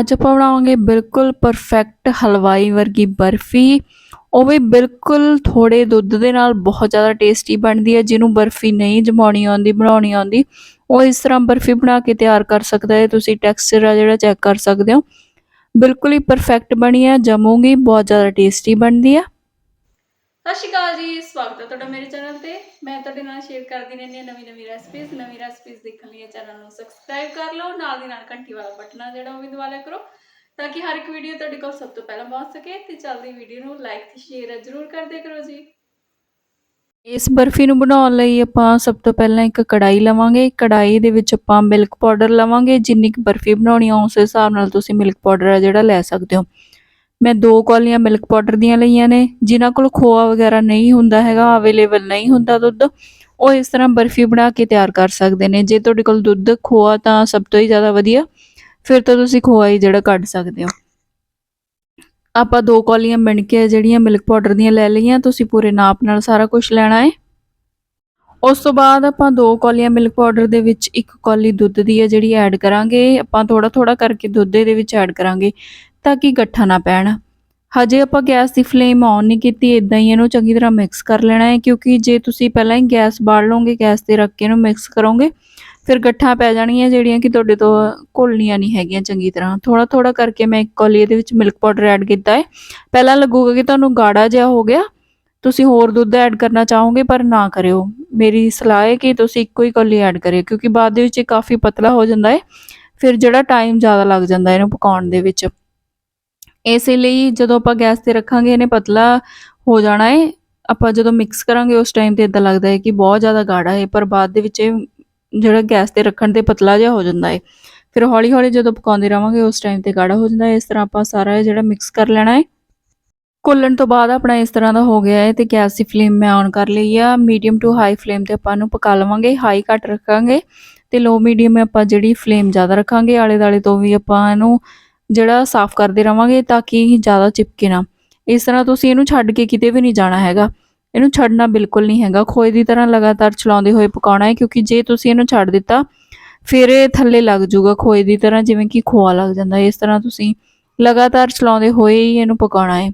ਅੱਜ ਆਪਾਂ ਬਣਾਵਾਂਗੇ ਬਿਲਕੁਲ ਪਰਫੈਕਟ ਹਲਵਾਈ ਵਰਗੀ ਬਰਫੀ। ਉਹ ਵੀ ਬਿਲਕੁਲ ਥੋੜੇ ਦੁੱਧ ਦੇ ਨਾਲ ਬਹੁਤ ਜ਼ਿਆਦਾ ਟੇਸਟੀ ਬਣਦੀ ਹੈ, ਜਿਹਨੂੰ ਬਰਫੀ ਨਹੀਂ ਜਮਾਉਣੀ ਆਉਂਦੀ, ਬਣਾਉਣੀ ਆਉਂਦੀ। ਉਹ ਇਸ ਤਰ੍ਹਾਂ ਬਰਫੀ ਬਣਾ ਕੇ ਤਿਆਰ ਕਰ ਸਕਦਾ ਹੈ, ਤੁਸੀਂ ਟੈਕਸਚਰ ਆ ਜਿਹੜਾ ਚੈੱਕ ਕਰ ਸਕਦੇ ਹੋ। ਬਿਲਕੁਲ ਹੀ ਪਰਫੈਕਟ ਬਣੀ ਹੈ, ਜਮੂਗੀ, ਬਹੁਤ ਜ਼ਿਆਦਾ ਟੇਸਟੀ ਬਣਦੀ ਹੈ। ਸਤਿ ਸ਼੍ਰੀ ਅਕਾਲ ਜੀ, ਸਵਾਗਤ ਹੈ ਤੁਹਾਡਾ ਮੇਰੇ ਚੈਨਲ ਤੇ। ਮੈਂ ਤੁਹਾਡੇ ਨਾਲ ਸ਼ੇਅਰ ਕਰਦੀ ਰਹਿੰਦੀ ਹਾਂ ਨਵੀਂ ਨਵੀਂ ਰੈਸਪੀਜ਼ ਨਵੀਂ ਰੈਸਪੀਜ਼ ਦੇਖਣ ਲਈ ਚੈਨਲ ਨੂੰ ਸਬਸਕ੍ਰਾਈਬ ਕਰ ਲਓ। ਨਾਲ ਦੀ ਨਾਲ ਘੰਟੀ ਵਾਲਾ ਬਟਨ ਆ ਜਿਹੜਾ ਉਹ ਵੀ ਦਬਾ ਲਿਆ ਕਰੋ, ਤਾਂ ਕਿ ਹਰ ਇੱਕ ਵੀਡੀਓ ਤੁਹਾਡੇ ਕੋਲ ਸਭ ਤੋਂ ਪਹਿਲਾਂ ਪਹੁੰਚ ਸਕੇ ਤੇ ਚੱਲਦੀ ਵੀਡੀਓ ਨੂੰ ਲਾਈਕ ਤੇ ਸ਼ੇਅਰ ਜ਼ਰੂਰ ਕਰਦੇ ਕਰੋ ਜੀ। ਇਸ ਬਰਫੀ ਨੂੰ ਬਣਾਉਣ ਲਈ ਆਪਾਂ ਸਭ ਤੋਂ ਪਹਿਲਾਂ ਇੱਕ ਕੜਾਈ ਲਵਾਂਗੇ। ਕੜਾਈ ਦੇ ਵਿੱਚ ਆਪਾਂ ਮਿਲਕ ਪਾਊਡਰ ਲਵਾਂਗੇ। ਜਿੰਨੀ ਕੁ ਬਰਫੀ ਬਣਾਉਣੀ ਆ, ਉਸ ਹਿਸਾਬ ਨਾਲ ਤੁਸੀਂ ਮਿਲਕ ਪਾਊਡਰ ਆ ਜਿਹੜਾ ਲੈ ਸਕਦੇ ਹੋ। ਮੈਂ ਦੋ ਕੌਲੀਆਂ ਮਿਲਕ ਪਾਊਡਰ ਦੀਆਂ ਲਈਆਂ ਨੇ, ਜਿਨ੍ਹਾਂ ਕੋਲ ਖੋਆ ਵਗੈਰਾ ਨਹੀਂ ਹੁੰਦਾ ਹੈਗਾ ਅਵੇਲੇਬਲ ਨਹੀਂ ਹੁੰਦਾ ਦੁੱਧ, ਉਹ ਇਸ ਤਰ੍ਹਾਂ ਬਰਫੀ ਬਣਾ ਕੇ ਤਿਆਰ ਕਰ ਸਕਦੇ ਨੇ। ਜੇ ਤੁਹਾਡੇ ਕੋਲ ਦੁੱਧ, ਖੋਆ ਤਾਂ ਸਭ ਤੋਂ ਹੀ ਜ਼ਿਆਦਾ ਵਧੀਆ, ਫਿਰ ਤਾਂ ਤੁਸੀਂ ਖੋਆ ਹੀ ਜਿਹੜਾ ਕੱਢ ਸਕਦੇ ਹੋ। ਆਪਾਂ ਦੋ ਕੌਲੀਆਂ ਮਿਣਕੇ ਜਿਹੜੀਆਂ ਮਿਲਕ ਪਾਊਡਰ ਦੀਆਂ ਲੈ ਲਈਆਂ, ਤੁਸੀਂ ਪੂਰੇ ਨਾਪ ਨਾਲ ਸਾਰਾ ਕੁਝ ਲੈਣਾ ਹੈ ਉਸ ਤੋਂ ਬਾਅਦ ਆਪਾਂ ਦੋ ਕੌਲੀਆਂ ਮਿਲਕ ਪਾਊਡਰ ਦੇ ਵਿੱਚ ਇੱਕ ਕੌਲੀ ਦੁੱਧ ਦੀ ਹੈ, ਜਿਹੜੀ ਐਡ ਕਰਾਂਗੇ। ਆਪਾਂ ਥੋੜਾ ਥੋੜਾ ਕਰਕੇ ਦੁੱਧ ਦੇ ਵਿੱਚ ਐਡ ਕਰਾਂਗੇ। ਤਾਂ ਕਿ ਗੱਠਾ ਨਾ ਪੈਣ। ਹਜੇ ਆਪਾਂ ਗੈਸ ਦੀ ਫਲੇਮ ਔਨ ਨਹੀਂ ਕੀਤੀ ਇਦਾਂ ਹੀ ਇਹਨੂੰ ਚੰਗੀ ਤਰ੍ਹਾਂ ਮਿਕਸ ਕਰ ਲੈਣਾ ਹੈ, ਕਿਉਂਕਿ ਜੇ ਤੁਸੀਂ ਪਹਿਲਾਂ ਹੀ ਗੈਸ ਬਾਲ ਲਓਗੇ, ਗੈਸ ਤੇ ਰੱਖ ਕੇ ਇਹਨੂੰ ਮਿਕਸ ਕਰੋਗੇ, ਫਿਰ ਗੱਠਾਂ ਪੈ ਜਾਣਗੀਆਂ ਜਿਹੜੀਆਂ ਕਿ ਤੁਹਾਡੇ ਤੋਂ ਘੁਲਣੀਆਂ ਨਹੀਂ ਹੈਗੀਆਂ ਚੰਗੀ ਤਰ੍ਹਾਂ। ਥੋੜਾ ਥੋੜਾ ਕਰਕੇ ਮੈਂ ਇੱਕ ਕੌਲੀ ਇਹਦੇ ਵਿੱਚ ਮਿਲਕ ਪਾਊਡਰ ਐਡ ਕੀਤਾ ਹੈ। ਪਹਿਲਾਂ ਲੱਗੂਗਾ ਕਿ ਤੁਹਾਨੂੰ ਗਾੜਾ ਜਿਹਾ ਹੋ ਗਿਆ। ਤੁਸੀਂ ਹੋਰ ਦੁੱਧ ਐਡ ਕਰਨਾ ਚਾਹੋਗੇ, ਪਰ ਨਾ ਕਰਿਓ। ਮੇਰੀ ਸਲਾਹ ਹੈ ਕਿ ਤੁਸੀਂ ਇੱਕੋ ਹੀ ਕੌਲੀ ਐਡ ਕਰਿਓ, ਕਿਉਂਕਿ ਬਾਅਦ ਦੇ ਵਿੱਚ ਇਹ ਕਾਫੀ ਪਤਲਾ ਹੋ ਜਾਂਦਾ ਹੈ। ਫਿਰ ਜਿਹੜਾ ਟਾਈਮ ਜ਼ਿਆਦਾ ਲੱਗ ਜਾਂਦਾ ਇਹਨੂੰ ਪਕਾਉਣ ਦੇ ਵਿੱਚ। ਇਸੇ ਲਈ ਜਦੋਂ ਆਪਾਂ ਗੈਸ ਤੇ ਰੱਖਾਂਗੇ, ਇਹਨੇ ਪਤਲਾ ਹੋ ਜਾਣਾ ਹੈ ਆਪਾਂ ਜਦੋਂ ਮਿਕਸ ਕਰਾਂਗੇ, ਉਸ ਟਾਈਮ ਤੇ ਇਦਾਂ ਲੱਗਦਾ ਹੈ ਕਿ ਬਹੁਤ ਜ਼ਿਆਦਾ ਗਾੜਾ ਹੈ ਪਰ ਬਾਅਦ ਦੇ ਵਿੱਚ ਇਹ ਜਿਹੜਾ ਗੈਸ ਤੇ ਰੱਖਣ ਤੇ ਪਤਲਾ ਜਿਹਾ ਹੋ ਜਾਂਦਾ ਹੈ ਫਿਰ ਹੌਲੀ ਹੌਲੀ ਜਦੋਂ ਪਕਾਉਂਦੇ ਰਵਾਂਗੇ, ਉਸ ਟਾਈਮ ਤੇ ਗਾੜਾ ਹੋ ਜਾਂਦਾ ਹੈ ਇਸ ਤਰ੍ਹਾਂ ਆਪਾਂ ਸਾਰਾ ਜਿਹੜਾ ਮਿਕਸ ਕਰ ਲੈਣਾ ਹੈ ਘੁੱਲਣ ਤੋਂ ਬਾਅਦ ਆਪਣਾ ਇਸ ਤਰ੍ਹਾਂ ਦਾ ਹੋ ਗਿਆ ਹੈ ਤੇ ਗੈਸ ਦੀ ਫਲੇਮ ਮੈਂ ਔਨ ਕਰ ਲਈ ਆ। ਮੀਡੀਅਮ ਟੂ ਹਾਈ ਫਲੇਮ ਤੇ ਆਪਾਂ ਨੂੰ ਪਕਾ ਲਵਾਂਗੇ। ਹਾਈ ਘੱਟ ਰੱਖਾਂਗੇ ਤੇ ਲੋ ਮੀਡੀਅਮ ਆਪਾਂ ਜਿਹੜੀ ਫਲੇਮ ਜ਼ਿਆਦਾ ਰੱਖਾਂਗੇ ਆਲੇ ਦਾਲੇ ਤੋਂ ਵੀ ਆਪਾਂ ਇਹਨੂੰ ਜਿਹੜਾ ਸਾਫ਼ ਕਰਦੇ ਰਵਾਂਗੇ ਤਾਂ ਕਿ ਇਹ ਜ਼ਿਆਦਾ ਚਿਪਕੇ ਨਾ। ਇਸ ਤਰ੍ਹਾਂ ਤੁਸੀਂ ਇਹਨੂੰ ਛੱਡ ਕੇ ਕਿਤੇ ਵੀ ਨਹੀਂ ਜਾਣਾ ਹੈਗਾ। ਇਹਨੂੰ ਛੱਡਣਾ ਬਿਲਕੁਲ ਨਹੀਂ ਹੈਗਾ। ਖੋਏ ਦੀ ਤਰ੍ਹਾਂ ਲਗਾਤਾਰ ਚਲਾਉਂਦੇ ਹੋਏ ਪਕਾਉਣਾ ਹੈ, ਕਿਉਂਕਿ ਜੇ ਤੁਸੀਂ ਇਹਨੂੰ ਛੱਡ ਦਿੱਤਾ, ਫਿਰ ਇਹ ਥੱਲੇ ਲੱਗ ਜਾਊਗਾ ਖੋਏ ਦੀ ਤਰ੍ਹਾਂ, ਜਿਵੇਂ ਕਿ ਖੋਆ ਲੱਗ ਜਾਂਦਾ। ਇਸ ਤਰ੍ਹਾਂ ਤੁਸੀਂ ਲਗਾਤਾਰ ਚਲਾਉਂਦੇ ਹੋਏ ਹੀ ਇਹਨੂੰ ਪਕਾਉਣਾ ਹੈ।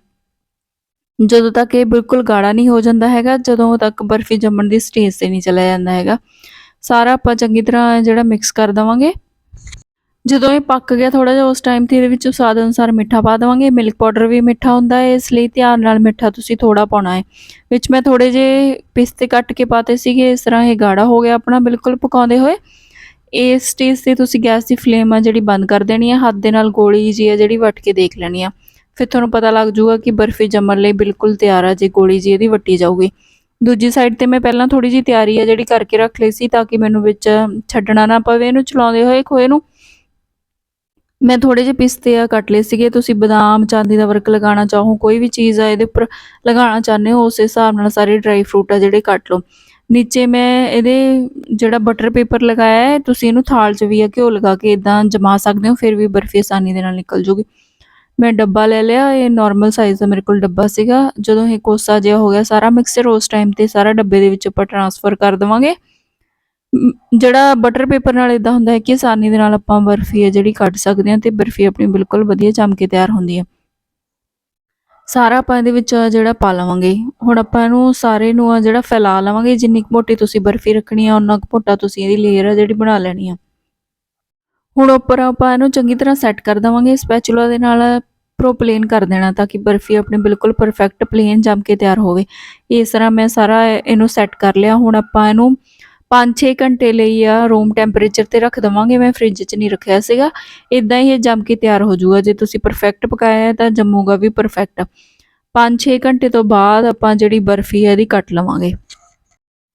ਜਦੋਂ ਤੱਕ ਇਹ ਬਿਲਕੁਲ ਗਾੜਾ ਨਹੀਂ ਹੋ ਜਾਂਦਾ ਹੈਗਾ, ਜਦੋਂ ਤੱਕ ਬਰਫੀ ਜੰਮਣ ਦੀ ਸਟੇਜ ਤੇ ਨਹੀਂ ਚਲਾ ਜਾਂਦਾ ਹੈਗਾ। ਸਾਰਾ ਆਪਾਂ ਚੰਗੀ ਤਰ੍ਹਾਂ ਜਿਹੜਾ ਮਿਕਸ ਕਰ ਦਵਾਂਗੇ। ਜਦੋਂ ਇਹ ਪੱਕ ਗਿਆ ਥੋੜਾ ਜਿਹਾ ਉਸ ਟਾਈਮ ਤੇ ਇਹਦੇ ਵਿੱਚ ਸਵਾਦ ਅਨੁਸਾਰ ਮਿੱਠਾ ਪਾ ਦਵਾਂਗੇ। ਮਿਲਕ ਪਾਊਡਰ ਵੀ ਮਿੱਠਾ ਹੁੰਦਾ ਹੈ, ਇਸ ਲਈ ਧਿਆਨ ਨਾਲ ਮਿੱਠਾ ਤੁਸੀਂ ਥੋੜਾ ਪਾਉਣਾ ਹੈ। ਵਿੱਚ ਮੈਂ ਥੋੜੇ ਜੇ ਪਿਸਤੇ ਕੱਟ ਕੇ ਪਾਤੇ ਸੀਗੇ, ਇਸ ਤਰ੍ਹਾਂ ਇਹ ਗਾੜਾ ਹੋ ਗਿਆ ਆਪਣਾ, ਬਿਲਕੁਲ ਪਕਾਉਂਦੇ ਹੋਏ। ਇਸ ਸਟੇਜ ਤੇ ਤੁਸੀਂ ਗੈਸ ਦੀ ਫਲੇਮ ਆ ਜਿਹੜੀ ਬੰਦ ਕਰ ਦੇਣੀ ਹੈ ਹੱਥ ਦੇ ਨਾਲ ਗੋਲੀ ਜੀ ਆ ਜਿਹੜੀ ਵੱਟ ਕੇ ਦੇਖ ਲੈਣੀ ਆ। ਫਿਰ ਤੁਹਾਨੂੰ ਪਤਾ ਲੱਗ ਜਾਊਗਾ ਕਿ ਬਰਫੀ ਜੰਮਣ ਲਈ ਬਿਲਕੁਲ ਤਿਆਰ ਆ, ਜੇ ਗੋਲੀ ਜੀ ਇਹਦੀ ਵੱਟੀ ਜਾਊਗੀ। ਦੂਜੀ ਸਾਈਡ ਤੇ ਮੈਂ ਪਹਿਲਾਂ ਥੋੜੀ ਜੀ ਤਿਆਰੀ ਆ ਜਿਹੜੀ ਕਰਕੇ ਰੱਖ ਲਈ ਸੀ, ਤਾਂ ਕਿ ਮੈਨੂੰ ਵਿੱਚ ਛੱਡਣਾ ਨਾ ਪਵੇ, ਇਹਨੂੰ ਚਲਾਉਂਦੇ ਹੋਏ ਖੋਏ ਨੂੰ ਮੈਂ ਥੋੜੇ ਜਿਹੇ ਪਿਸਤੇ ਆ ਕੱਟ ਲਏ ਸੀਗੇ, ਤੁਸੀਂ ਬਦਾਮ, ਚਾਂਦੀ ਦਾ ਵਰਕ ਲਗਾਉਣਾ ਚਾਹੋ, ਕੋਈ ਵੀ ਚੀਜ਼ ਆ ਇਹਦੇ ਉੱਪਰ ਲਗਾਉਣਾ ਚਾਹੁੰਦੇ ਹੋ, ਉਸ ਹਿਸਾਬ ਨਾਲ ਸਾਰੇ ਡਰਾਈ ਫਰੂਟ ਆ ਜਿਹੜੇ ਕੱਟ ਲਓ। ਨੀਚੇ ਮੈਂ ਇਹਦੇ ਜਿਹੜਾ ਬਟਰ ਪੇਪਰ ਲਗਾਇਆ ਹੈ, ਤੁਸੀਂ ਇਹਨੂੰ ਥਾਲ 'ਚ ਵੀ ਆ ਘਿਓ ਲਗਾ ਕੇ ਇਦਾਂ ਜਮਾ ਸਕਦੇ ਹੋ, ਫਿਰ ਵੀ ਬਰਫੀ ਆਸਾਨੀ ਦੇ ਨਾਲ ਨਿਕਲ ਜੂਗੀ। ਮੈਂ ਡੱਬਾ ਲੈ ਲਿਆ, ਇਹ ਨਾਰਮਲ ਸਾਈਜ਼ ਦਾ ਮੇਰੇ ਕੋਲ ਡੱਬਾ ਸੀਗਾ। ਜਦੋਂ ਇਹ ਕੋਸਾ ਜਿਹਾ ਹੋ ਗਿਆ, ਸਾਰਾ ਮਿਕਸਚਰ ਉਸ ਟਾਈਮ ਤੇ ਸਾਰਾ ਡੱਬੇ ਦੇ ਵਿੱਚ ਆਪਾਂ ਟਰਾਂਸਫਰ ਕਰ ਦਵਾਂਗੇ। ਜਿਹੜਾ ਬਟਰ ਪੇਪਰ ਨਾਲ ਇਦਾਂ ਹੁੰਦਾ ਹੈ ਕਿ ਆਸਾਨੀ ਦੇ ਨਾਲ ਆਪਾਂ ਬਰਫੀ ਹੈ ਜਿਹੜੀ ਕੱਢ ਸਕਦੇ ਹਾਂ ਤੇ ਬਰਫੀ ਆਪਣੀ ਬਿਲਕੁਲ ਵਧੀਆ ਜੰਮ ਕੇ ਤਿਆਰ ਹੁੰਦੀ ਹੈ। ਸਾਰਾ ਆਪਾਂ ਇਹਦੇ ਵਿੱਚ ਜਿਹੜਾ ਪਾ ਲਵਾਂਗੇ। ਹੁਣ ਆਪਾਂ ਇਹਨੂੰ ਸਾਰੇ ਨੂੰ ਆ ਜਿਹੜਾ ਫੈਲਾ ਲਵਾਂਗੇ, ਜਿੰਨੀ ਕੁ ਮੋਟੀ ਤੁਸੀਂ ਬਰਫੀ ਰੱਖਣੀ ਆ ਉਨਾ ਕੁ ਮੋਟਾ ਤੁਸੀਂ ਇਹਦੀ ਲੇਅਰ ਆ ਜਿਹੜੀ ਬਣਾ ਲੈਣੀ ਆ। ਹੁਣ ਉੱਪਰ ਆਪਾਂ ਇਹਨੂੰ ਚੰਗੀ ਤਰ੍ਹਾਂ ਸੈੱਟ ਕਰ ਦਵਾਂਗੇ ਸਪੈਚੂਲਾ ਦੇ ਨਾਲ ਪ੍ਰੋ ਪਲੇਨ ਕਰ ਦੇਣਾ ਤਾਂ ਕਿ ਬਰਫੀ ਆਪਣੀ ਬਿਲਕੁਲ ਪਰਫੈਕਟ ਪਲੇਨ ਜੰਮ ਕੇ ਤਿਆਰ ਹੋਵੇ। ਇਸ ਤਰ੍ਹਾਂ ਮੈਂ ਸਾਰਾ ਇਹਨੂੰ ਸੈੱਟ ਕਰ ਲਿਆ। ਹੁਣ ਆਪਾਂ ਇਹਨੂੰ 5-6 ਘੰਟੇ ਲਈ ਆ ਰੂਮ ਟੈਂਪਰੇਚਰ ਤੇ ਰੱਖ ਦਵਾਂਗੇ, ਮੈਂ ਫ੍ਰਿਜ 'ਚ ਨਹੀਂ ਰੱਖਿਆ ਸੀਗਾ। ਇਦਾਂ ਹੀ ਇਹ ਜੰਮ ਕੇ ਤਿਆਰ ਹੋ ਜਾਊਗਾ, ਜੇ ਤੁਸੀਂ ਪਰਫੈਕਟ ਪਕਾਇਆ ਤਾਂ ਜੰਮੂਗਾ ਵੀ ਪਰਫੈਕਟ 5-6 ਘੰਟੇ ਤੋਂ ਬਾਅਦ ਆਪਾਂ ਜਿਹੜੀ ਬਰਫੀ ਹੈ ਇਹਦੀ ਕੱਟ ਲਵਾਂਗੇ।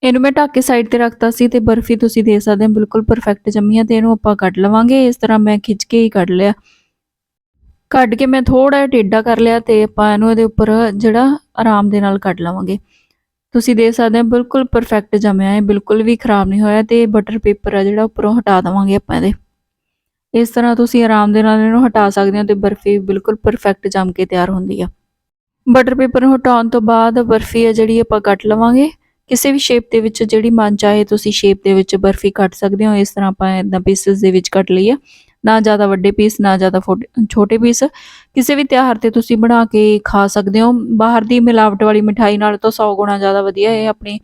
ਇਹਨੂੰ ਮੈਂ ਢੱਕ ਕੇ ਸਾਈਡ ਤੇ ਰੱਖਤਾ ਸੀ ਤੇ ਬਰਫੀ ਤੁਸੀਂ ਦੇ ਸਕਦੇ ਹੋ, ਬਿਲਕੁਲ ਪਰਫੈਕਟ ਜੰਮੀ ਹੈ ਤੇ ਇਹਨੂੰ ਆਪਾਂ ਕੱਢ ਲਵਾਂਗੇ। ਇਸ ਤਰ੍ਹਾਂ ਮੈਂ ਖਿੱਚ ਕੇ ਹੀ ਕੱਢ ਲਿਆ। ਕੱਢ ਕੇ ਮੈਂ ਥੋੜਾ ਜਿਹਾ ਟੇਢਾ ਕਰ ਲਿਆ ਤੇ ਆਪਾਂ ਇਹਨੂੰ ਇਹਦੇ ਉੱਪਰ ਜਿਹੜਾ ਆਰਾਮ ਦੇ ਨਾਲ ਕੱਢ ਲਵਾਂਗੇ। ਤੁਸੀਂ ਦੇਖ ਸਕਦੇ ਹੋ, ਬਿਲਕੁਲ ਪਰਫੈਕਟ ਜਮਿਆ ਹੈ ਬਿਲਕੁਲ ਵੀ ਖਰਾਬ ਨਹੀਂ ਹੋਇਆ ਤੇ ਬਟਰ ਪੇਪਰ ਆ ਜਿਹੜਾ ਉੱਪਰੋਂ ਹਟਾ ਦਵਾਂਗੇ ਆਪਾਂ ਇਹਦੇ। ਇਸ ਤਰ੍ਹਾਂ ਤੁਸੀਂ ਆਰਾਮ ਦੇ ਨਾਲ ਇਹਨੂੰ ਹਟਾ ਸਕਦੇ ਹੋ ਤੇ ਬਰਫੀ ਬਿਲਕੁਲ ਪਰਫੈਕਟ ਜੰਮ ਕੇ ਤਿਆਰ ਹੁੰਦੀ ਆ। ਬਟਰ ਪੇਪਰ ਨੂੰ ਹਟਾਉਣ ਤੋਂ ਬਾਅਦ ਬਰਫੀ ਆ ਜਿਹੜੀ ਆਪਾਂ ਕੱਟ ਲਵਾਂਗੇ। ਕਿਸੇ ਵੀ ਸ਼ੇਪ ਦੇ ਵਿੱਚ ਜਿਹੜੀ ਮਨ ਚਾਹੇ ਤੁਸੀਂ ਸ਼ੇਪ ਦੇ ਵਿੱਚ ਬਰਫੀ ਕੱਟ ਸਕਦੇ ਹੋ, ਇਸ ਤਰ੍ਹਾਂ ਆਪਾਂ ਇਦਾਂ ਪੀਸਸ ਦੇ ਵਿੱਚ ਕੱਟ ਲਈ ਆ। ਨਾ ਜ਼ਿਆਦਾ ਵੱਡੇ ਪੀਸ ਨਾ ਜ਼ਿਆਦਾ ਫੋਟ- ਛੋਟੇ ਪੀਸ ਕਿਸੇ ਵੀ ਤਿਉਹਾਰ ਤੇ ਤੁਸੀਂ ਬਣਾ ਕੇ ਖਾ ਸਕਦੇ ਹੋ। ਬਾਹਰ ਦੀ ਮਿਲਾਵਟ ਵਾਲੀ ਮਠਾਈ ਨਾਲ ਤਾਂ 100 ਗੁਣਾ ਜ਼ਿਆਦਾ ਵਧੀਆ। ਇਹ ਆਪਣੀ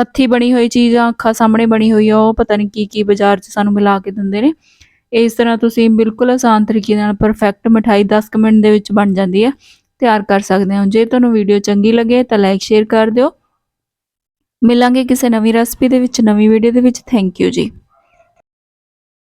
ਹੱਥੀ ਬਣੀ ਹੋਈ ਚੀਜ਼ ਅੱਖਾਂ ਸਾਹਮਣੇ ਬਣੀ ਹੋਈ ਆ, ਉਹ ਪਤਾ ਨਹੀਂ ਕੀ ਕੀ ਬਾਜ਼ਾਰ 'ਚ ਸਾਨੂੰ ਮਿਲਾ ਕੇ ਦਿੰਦੇ ਨੇ। ਇਸ ਤਰ੍ਹਾਂ ਤੁਸੀਂ ਬਿਲਕੁਲ ਆਸਾਨ ਤਰੀਕੇ ਨਾਲ ਪਰਫੈਕਟ ਮਠਾਈ 10 ਕੁ ਮਿੰਟ ਦੇ ਵਿੱਚ ਬਣ ਜਾਂਦੀ ਹੈ ਤਿਆਰ ਕਰ ਸਕਦੇ ਹੋ। ਜੇ ਤੁਹਾਨੂੰ ਵੀਡੀਓ ਚੰਗੀ ਲੱਗੇ ਤਾਂ ਲਾਈਕ ਸ਼ੇਅਰ ਕਰ ਦਿਓ। ਮਿਲਾਂਗੇ ਕਿਸੇ ਨਵੀਂ ਰੈਸਪੀ ਦੇ ਵਿੱਚ, ਨਵੀਂ ਵੀਡੀਓ ਦੇ ਵਿੱਚ। ਥੈਂਕ ਯੂ ਜੀ।